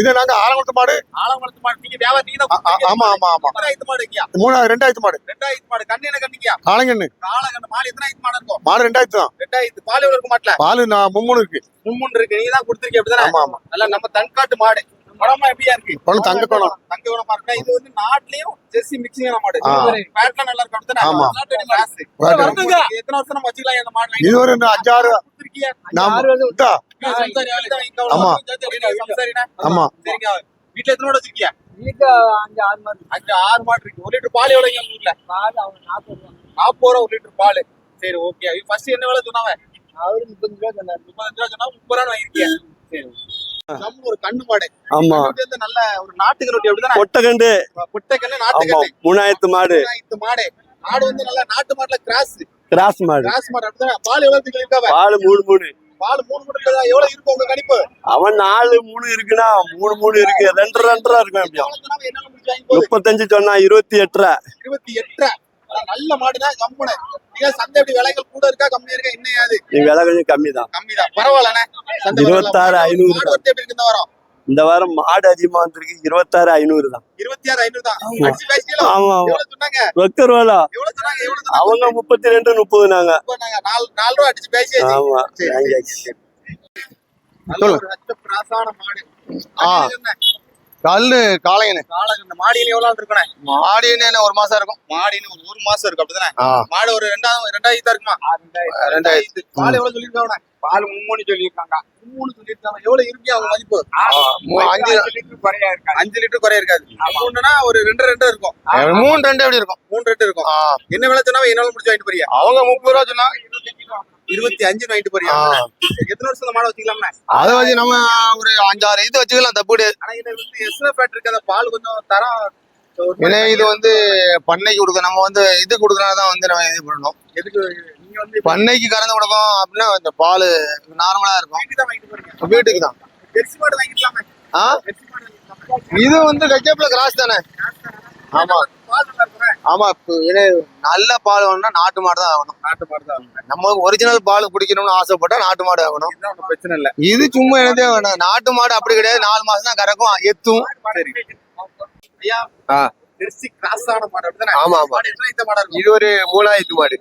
இது நாங்க ஆலங்குளத்து மாடு. ஆலங்குளத்து மாடு. நீங்க நீங்க ஆமா ஆமா ஆமா. எத்தனாயிரத்து மாடு மூணாவது ரெண்டாயிரத்து மாடு. ரெண்டாயிரத்து மாடு. கண்ணு என்ன கண்ணிக்கியா காலங்கண்ணு காலங்கண்ணு மாடு எத்தனாயிரத்து மாடு இருக்கும்? மாடு ரெண்டாயிரத்து தான். ரெண்டாயிரத்து. பால் எவ்வளவு இருக்க மாட்டல? பால் நான் மும்மூணு இருக்கு. மும்முன்னு இருக்கு. நீங்க தான் கொடுத்துருக்கீங்க அப்படிதானே? ஆமா ஆமா. நல்லா நம்ம தன்காட்டு மாடு. குணமா எப்படியா இருக்கு? குணம் தங்க குணம். தங்க குணமா இருக்கா இது வந்து நாட்டுலயும் ஜெர்சி மிக்சிங்கான மாடு. பேட்ல நல்லா இருக்கு அப்படிதானே? ஆமா. எத்தனை வருஷம் நம்ம வச்சுக்கலாம் இந்த மாடு இது ஒரு அஞ்சாறு. ஆமா. வீட்டுல எத்தனை மாடு வச்சிருக்கீங்க வீட்டுல அஞ்சு ஆறு மாடு அஞ்சு ஆறு மாடு இருக்கு. ஒரு லிட்டர் பால் எவ்வளவு வீட்டுல பால் அவங்க நாற்பது ரூபா. நாற்பது ரூபா ஒரு லிட்டர் பால். சரி ஓகே ஃபர்ஸ்ட் என்ன விலை சொன்னாங்க? அவரு முப்பத்தஞ்சு ரூபா சொன்னாரு. முப்பத்தஞ்சு ரூபா சொன்னா முப்பது ரூபா வாங்கிருக்கீங்க சரி நம்ம ஒரு கண்ணு மாடு. ஆமா. நல்ல ஒரு நாட்டு கருட்டி அப்படிதானே? கொட்டகண்டு புட்டை கண்ணு நாட்டு ஆமா கண்ணு மூணாயிரத்து மாடு. இது மாடு. மாடு வந்து நல்லா நாட்டு மாட்டுல கிராஸ். கிராஸ் மாடு. கிராஸ் மாடு அப்படிதானே? பால் எவ்வளவு இருக்காவ பால் மூணு மூணு. பால் மூணு மூணு எவ்வளவு இருக்கும் உங்க கணிப்பு? அவன் நாலு மூணு இருக்குன்னா மூணு மூணு இருக்கு. ரெண்டு ரெண்டரை இருக்கும் எப்படியும் முப்பத்தஞ்சு சொன்னா இருபத்தி எட்டரை. இருபத்தி எட்டரை. நல்ல மாடுதான் கம்முனு. நீங்க சந்தை எப்படி விலைகள் கூட இருக்கா? கம்மியா இருக்கா? என்ன நீ விலை கொஞ்சம் கம்மி தான் கம்மி தான் பரவாயில்லண்ணே இருபத்தாறு. ஐநூறு எப்படி இருக்கு இந்த வாரம்? இந்த வாரம் மாடு அதிகமா வந்திருக்கு. இருபத்தாறு ஐநூறு தான். இருபத்தி ஆறு ஐநூறு தான். ஆமா. ஆமா ரொக்க சொன்னாங்க? அவங்க முப்பத்தி ரெண்டு முப்பது நாங்க இப்ப நாங்க நாலு நாலு ரூபா அடிச்சு பேசியாச்சு. ஆமா. கல்லு காளைங்கண்ணு காலகண்ட மாடின்னு எவ்வளவு இருக்கணும் மாடின்னு ஒரு மாசம் இருக்கும். மாடின்னு ஒரு ஒரு மாசம் இருக்கு அப்படிதானே? மாடு ஒரு ரெண்டாயிரம் ரெண்டாயிரத்தா இருக்குமா? ரெண்டாயிரத்து. பால் எவ்வளவு சொல்லிருக்காங்க பால் மும்மூணு சொல்லியிருக்காங்க. மூணு சொல்லிருக்காங்க எவ்வளவு இருக்கு அவங்க மதிப்பு? அஞ்சு லிட்டர் குறையா இருக்காது. அஞ்சு லிட்டர் குறைய இருக்காது. மூணுனா ஒரு ரெண்டு ரெண்டு இருக்கும். மூணு ரெண்டு எப்படி இருக்கும். மூணு ரெண்டு இருக்கும். என்ன விலை சொன்னா என்னால முடிச்சு வாங்கிட்டு போறியா? அவங்க முப்பது ரூபா சொன்னா இருபத்தி அஞ்சு வாங்கிட்டு போறியா. எத்தனை வருஷம் மாடை வச்சுக்கலாம்னா அதை வச்சு நம்ம ஒரு அஞ்சாறு இது வச்சுக்கலாம் தப்பு ஆனா இது வந்து எஸ்ன ஃபேட் இருக்கு அந்த பால் கொஞ்சம் தரம் ஏன்னா இது வந்து பண்ணைக்கு கொடுக்க நம்ம வந்து இது கொடுக்கறதான் வந்து நம்ம இது பண்ணணும். எதுக்கு நீங்க வந்து பண்ணைக்கு கறந்து கொடுக்கும் அப்படின்னா இந்த பால் நார்மலா இருக்கும். வீட்டுக்கு தான் வாங்கிட்டு போறீங்க? வீட்டுக்கு தான். ஜெர்சி மாடு வாங்கிக்கலாமே. ஆ? இது வந்து கச்சப்பில் கிராஸ் தானே? ஆமா. பால் நல்லா இருக்குமே ஆமா இது நல்ல பால் வேணும்னா நாட்டு மாடு தான் ஆகணும். நாட்டு மாடு தான் நம்ம ஒரிஜினல் பால் குடிக்கணும்னு ஆசைப்பட்டா நாட்டு மாடு ஆகணும். பிரச்சனை இல்ல. இது சும்மா என்னதே வேணும். நாட்டு மாடு அப்படி கிடையாது. நாலு மாசம் தான் கறக்கும் எத்தும். சரி. ஐயா கிராஸ் ஆன மாடு ஆமா, ஆமா. இருக்கும் இது ஒரு மூணாயிரத்து மாடு.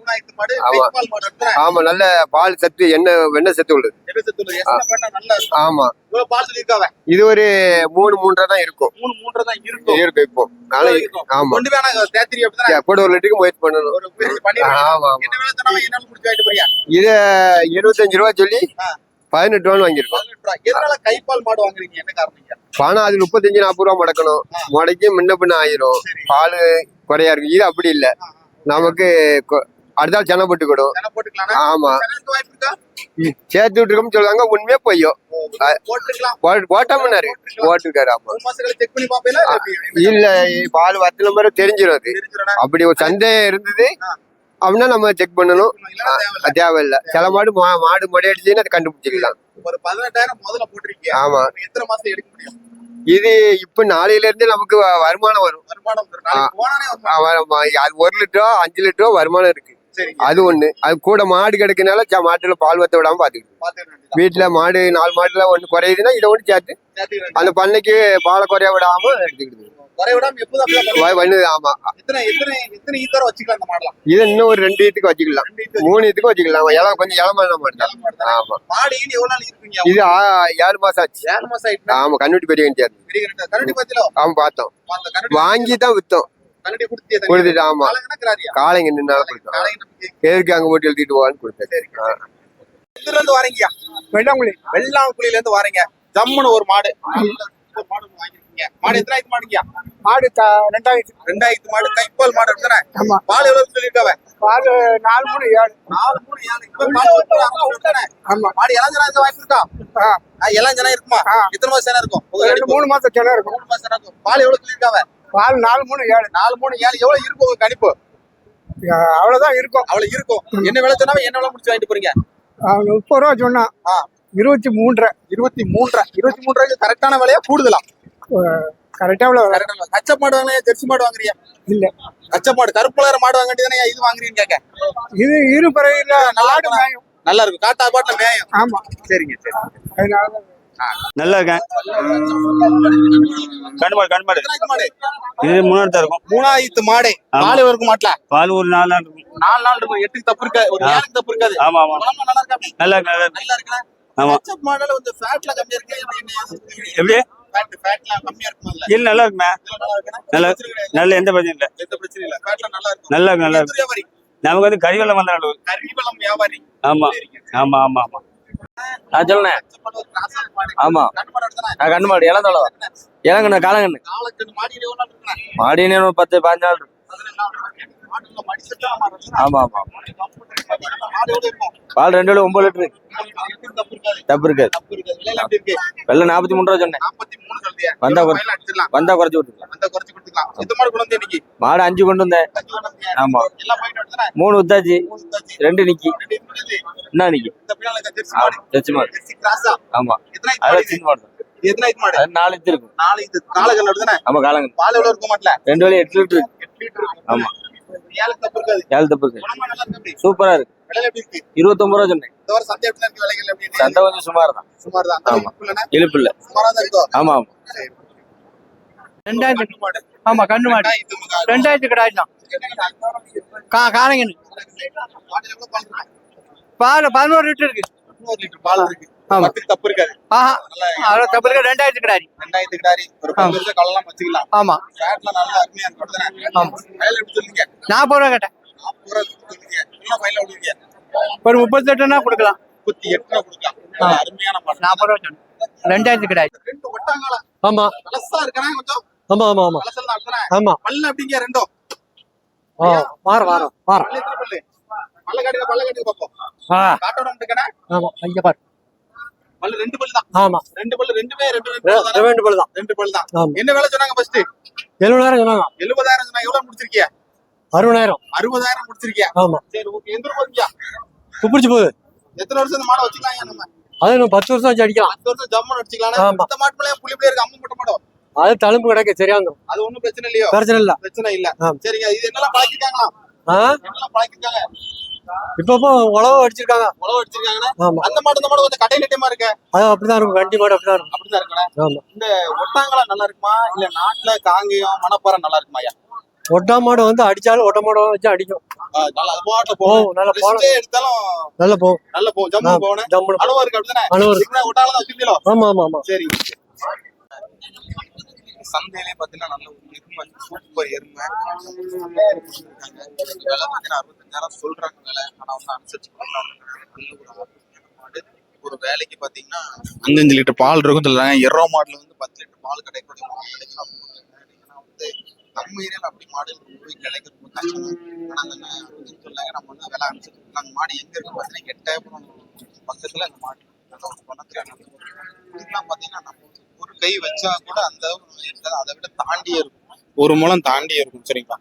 ஆமா. நல்ல பால் சத்து எண்ணெய் வெண்ணெய் சத்து உள்ளது. இருக்கும். ஆமா. இது ஒரு மூணு மூன்றரை தான் இருக்கும். மூணு மூன்றரை தான் இருக்கும். இருக்கு இப்போ. இருக்கும். ஆமா. கொண்டு நாங்க தேத்திரி கூட ஒரு லிட்டருக்கு முயற்சி பண்ணணும். ஆமா ஆமா. என்ன இது இருபத்தஞ்சு ரூபா சொல்லி. பதினெட்டு ரூபான்னு வாங்கியிருக்கோம் எதனால கைப்பால் மாடு வாங்குறீங்க? என்ன காரணம் பணம் அது முப்பத்தஞ்சு நாற்பது ரூபா முடக்கணும். முடக்கி முன்ன பின்ன ஆயிரும். பால் குறையா இருக்கு இது அப்படி இல்ல. நமக்கு கொ- அடுத்த சென்னை போட்டுக்கிடும். ஆமா. சேர்த்து விட்டுருக்கோம்னு சொல்லுவாங்க. உண்மையா பொய்யோ? போட்டோம்னாரு. போட்டுருக்காரு ஆமா. இல்ல பால் பத்து நம்பர் தெரிஞ்சிடும் அது. அப்படி ஒரு சந்தேகம் இருந்தது. அப்படின்னா நம்ம செக் பண்ணணும். தேவையில்ல. சில மாடு மா- மாடு மடி அடிச்சுன்னு அதை கண்டுபிடிச்சிக்கலாம். ஒரு பதினெட்டாயிரம் முதல்ல போட்டிருக்கீங்க. ஆமா. எத்தனை மாசம் எடுக்க முடியும்? இது இப்ப நாளையில இருந்து நமக்கு வருமானம் வரும். வருமானம். அது ஒரு லிட்டரோ அஞ்சு லிட்டரோ வருமானம் இருக்கு. அது ஒண்ணு. அது கூட மாடு கிடைக்கனால ச- மாட்டுல பால் வத்த விடாம பாத்துக்கிட்டு பாத்துக்க வேண்டியதுதான். வீட்டுல மாடு நாலு மாடுல ஒண்ணு குறையுதுன்னா இதை ஒண்ணு சேர்த்து. அந்த பண்ணைக்கு பாலை குறைய விடாம எடுத்துக்கிட்டு ஆமா. எத்தனை எத்தனை எத்தனை ஈத்தரம் வச்சுக்கலாம் இந்த மாடலாம் இது இன்னும் ஒரு ரெண்டு இதுக்கு வச்சுக்கலாம். மூணு இதுக்கு வச்சுக்கலாம். இளம் கொஞ்சம் இளமான மாடு. ஆமா. இது ஏழு மாசம் ஆச்சு. ஏழு மாசம் ஆயிட்டுனா? ஆமா கண்ணுட்டி பெரிய பத்திலோ ஆமா பார்த்தோம். வாங்கி தான் வித்தோம். கொடுத்துட்டு ஆமா. காளைங்க நின்னால கொடுத்தோம். காலைங்க எதுக்கு அங்க போட்டு எழுதிட்டு போவான்னு கொடுத்தேன். இருந்து வாரீங்கயா வெள்ளாங்குழி. வெள்ளாங்குழில இருந்து வாரீங்க. ஜம்முன்னு ஒரு மாடு. மாடு ஒண்ணு மாடு எத்தனாயிரத்து மாடுங்கயா மாடு த- ரெண்டாயிரத்தி. ரெண்டாயிரத்து மாடு கைப்பால் மாடு எடுத்தானே ஆமா. பால் எவ்வளவு சொல்லிருக்காவ? பால் நாலு மூணு ஏழு. நாலு மூணு ஏழு. இப்ப பால் கொடுத்தானே. ஆமா. மாடு இளஞ்சனா இருக்க வாய்ப்பு இருக்கா? ஆ, இளஞ்சனா இருக்குமா. எத்தனை மாசம் சேனா இருக்கும்? ரெண்டு. மூணு மாசம் சென்னை இருக்கும். மூணு மாசம் இருக்கும். பால் எவ்வளவு சொல்லிருக்காவ? பால் நாலு மூணு ஏழு. நாலு மூணு ஏழு. எவ்வளவு இருக்கும் உங்க கணிப்பு? அவ்வளவுதான் இருக்கும். அவ்வளவு இருக்கும். என்ன விலை என்ன விலை முடிச்சு வாங்கிட்டு போறீங்க? முப்பது ரூபா சொன்னான். இருபத்தி மூன்றரை. இருபத்தி மூன்றரை. இருபத்தி மூன்றரைக்கு கரெக்டான விலையா? கூடுதலா? கரெக்டா கரெக்டான கச்ச மாடு வாங்குறியா ஜெர்சி மாடு வாங்குறியா இல்ல. கச்ச மாடு கருப்பு கலர் மாடு வாங்க வேண்டியதானே இது வாங்குறீன்னு கேட்க. இது இரு பிறகு இல்ல நல்லா இருக்குமா? மேயும். நல்லா இருக்கும். காட்டா பாட்டுல மேயம். ஆமா. சரிங்க சரி. அதனால நல்லா இருக்கேன். கண்மாடு கண்மாடு இது மூணாயிரம் தான் இருக்கும். மூணாயிரத்து மாடு. பால் இருக்கும் மாட்டல பால் ஒரு நாலு நாள் இருக்கும். நாலு நாள் இருக்கும். எட்டுக்கு தப்பு இருக்காது ஒரு. ஏழுக்கு தப்பு இருக்காது. ஆமா ஆமா. நல்லா இருக்கா? நல்லா இருக்கு? ஆமா. மாடல வந்து ஃபேட்ல கம்மியா இருக்கு? எப்படி? இல்ல நல்லா இருக்குண்ணே நல்லா எந்த பிரச்சனையும் இல்ல. எந்த பிரச்சனையும் இல்ல. நல்லா நல்லா இருக்கு நல்லா நமக்கு வந்து கறிவெல்லாம் வந்த அளவு கறிவளம் வியாபாரி. ஆமா. ஆமா ஆமா ஆமா. நான். ஆமா? நான் கண்ணு மாடு இளந்தோளம் இளங்கண்ணு காலங்கண்ணு. மாடி ஒரு பத்து பாஞ்சு நாள் ஆமா ஆமா? பால் ரெண்டு கிலோ ஒன்பது லிட்டரு தப்பு இருக்காது. வெள்ள நாற்பத்தி மூணு ரூபா சொன்னேன் 43 சொல்றியா? வந்தா குறைச்சி வந்தா குறைச்சு. எந்த மாடு அஞ்சு கொண்டு வந்தேன்? ஆமா. மூணு வித்தாச்சு. ரெண்டு நிக்கி. என்ன நிக்கி ஆ, மாடு. ஆமா? சின்ன மாடு நாலு இது இருக்கும் நாலு இது காலக்கண்ணு வருதுதானே? ஆமா காலங்கண்ணு பால் எவ்வளவு இருக்கும் மாட்டுல? ரெண்டு வேலையும் எட்டு லிட்டரு எட்டு லிட்டர். ஆமா. ஏழு தப்பு இருக்கு. சூப்பரா இருக்கு? இருபத்தொன்பது ரூபா சொன்னேன். சந்தை கொஞ்சம் சுமார் தான் சுமார் தான். ஆமா. இழுப்பு இல்ல. ஆமா ஆமா. ரெண்டாயிரத்து. ஆமா கண்ணு மாடு. ரெண்டாயிரத்து கிடாய் தான். கா காலைங்கன்னு மாடு எவ்வளவு பால் பதினோரு லிட்டர் இருக்கு. நூறு லிட்டர் பால் இருக்கு. பத்துக்கு தப்பு இருக்காது. ஆஹா. தப்பு இருக்கு? ரெண்டாயிரத்து கிடாரி ரெண்டாயிரத்து கிடாரி ஒரு பத்து வருஷம் வச்சுக்கலாம். ஆமா. ஃபேட்ல நல்லா அருமையா இருக்கும் அப்படிதானே? ஆமா. சொல்லுங்க. நாற்பது ரூபா கேட்டேன். நாற்பது ரூபா சொல்லுங்க விடுவீங்க ஒரு முப்பத்தி எட்டுனா கொடுக்கலாம். முப்பத்தி எட்டு ரூபா கொடுக்கலாம் அருமையான மாடு நாற்பது ரூபா சொன்னேன் ரெண்டாயிரத்து கிடாய் ரெண்டு ஒட்டாங்களா ஆமா. பழசா இருக்கனா கொஞ்சம். ஆமா ஆமா ஆமா. ஆமா. பல்லு அப்படிங்க ரெண்டும். வாரம் வாரம் வாரம். பல்லு காட்டுங்க பல்ல காட்டுங்க பாப்போம் ஆ. காட்டோட இருக்கனா? ஆமா ஐயா பாரு. பல்லு ரெண்டு பல்லு தான். ஆமா. ரெண்டு பல்லு ரெண்டுமே ரெண்டு ரெண்டு பல்லு தானே? ரெண்டு பல்லு தான். என்ன வேலை சொன்னாங்க ஃபர்ஸ்ட் எழுபதாயிரம் சொன்னாங்க. எழுபதாயிரம் சொன்னா எவ்வளவு முடிச்சிருக்கிய? அறுபதாயிரம். அறுபதாயிரம் முடிச்சிருக்கிய? ஆமா. சரி ஓகே எந்த போறீங்க துப்பிடிச்சு போகுது. எத்தனை வருஷம் இந்த மாடை வச்சுக்கலாம் நம்ம? அது இன்னும் பத்து வருஷம் வச்சு அடிக்கலாம். பத்து வருஷம் ஜம்முன்னு வச்சுக்கலாம் ஆமா. இந்த மாட்டு மேலே புள்ளி புள்ளி இருக்கு அம்மன் மட்டும் மாடும் அது தழும்பு கிடைக்க சரியா வந்துடும் அது ஒண்ணும் பிரச்சனை இல்லையோ? பிரச்சனை இல்ல. பிரச்சனை இல்ல. சரிங்க இது என்னெல்லாம் பழக்கிருக்காங்களா? என்னெல்லாம் பழக்கிருக்காங்க? இப்போ உழவு அடிச்சிருக்காங்க. உழவு அடிச்சிருக்காங்கன்னா அந்த மாடு இந்த மாடு கொஞ்சம் கடை நெட்டியமா இருக்கு? அது அப்படிதான் இருக்கும். கண்டி மாடு அப்படிதான் இருக்கும். அப்படிதான் இருக்கணும் ஆமா. இந்த ஒட்டாங்களா நல்லா இருக்குமா? இல்ல நாட்டுல காங்கேயம் மணப்பாறை நல்லா இருக்குமா ஐயா? ஒட்டா மாடு வந்து அடிச்சாலும் ஒட்ட மாடு வச்சு அடிக்கும். நல்லா போகும். நல்லா ரெஸ்டே எடுத்தாலும் நல்லா போகும். நல்ல போகும். ஜம்மு போகணும். அனுபவம் இருக்கு அப்படிதானே? அனுபவம் இருக்கு. இதுக்கு ஒட்டால தான் வச்சிருந்தீங்களோ? ஆமா ஆமா ஆமா. சரி. சந்தையிலே பாத்தீங்கன்னா நல்ல ஒரு எருமை சூப்பர் எருமை. நேரம் சொல்றாங்க வேலை ஆனா வந்து அனுசரிச்சு கொடுக்கலாம் ஒரு மாடு ஒரு வேலைக்கு பாத்தீங்கன்னா அஞ்சஞ்சு லிட்டர் பால் இருக்கும் சொல்றாங்க. எரோ மாடுல வந்து பத்து லிட்டர் பால் கிடைக்கக்கூடிய மாடு கிடைக்கல. ஏன்னா வந்து நம்ம ஏரியால அப்படி மாடு போய் கிடைக்கிறது ரொம்ப கஷ்டம். ஆனா அந்த அப்படின்னு சொல்லாங்க நம்ம வந்து விலை அனுசரிச்சு கொடுக்கலாம் மாடு எங்க இருக்கு பாத்தீங்கன்னா எட்டாயிரம் பக்கத்துல அந்த மாடு நல்ல ஒரு இதெல்லாம் பாத்தீங்கன்னா நம்ம ஒரு கை வச்சா கூட அந்த அளவுக்கு அதை விட தாண்டியே இருக்கும். ஒரு மூலம் தாண்டியே இருக்கும். சரிங்களா?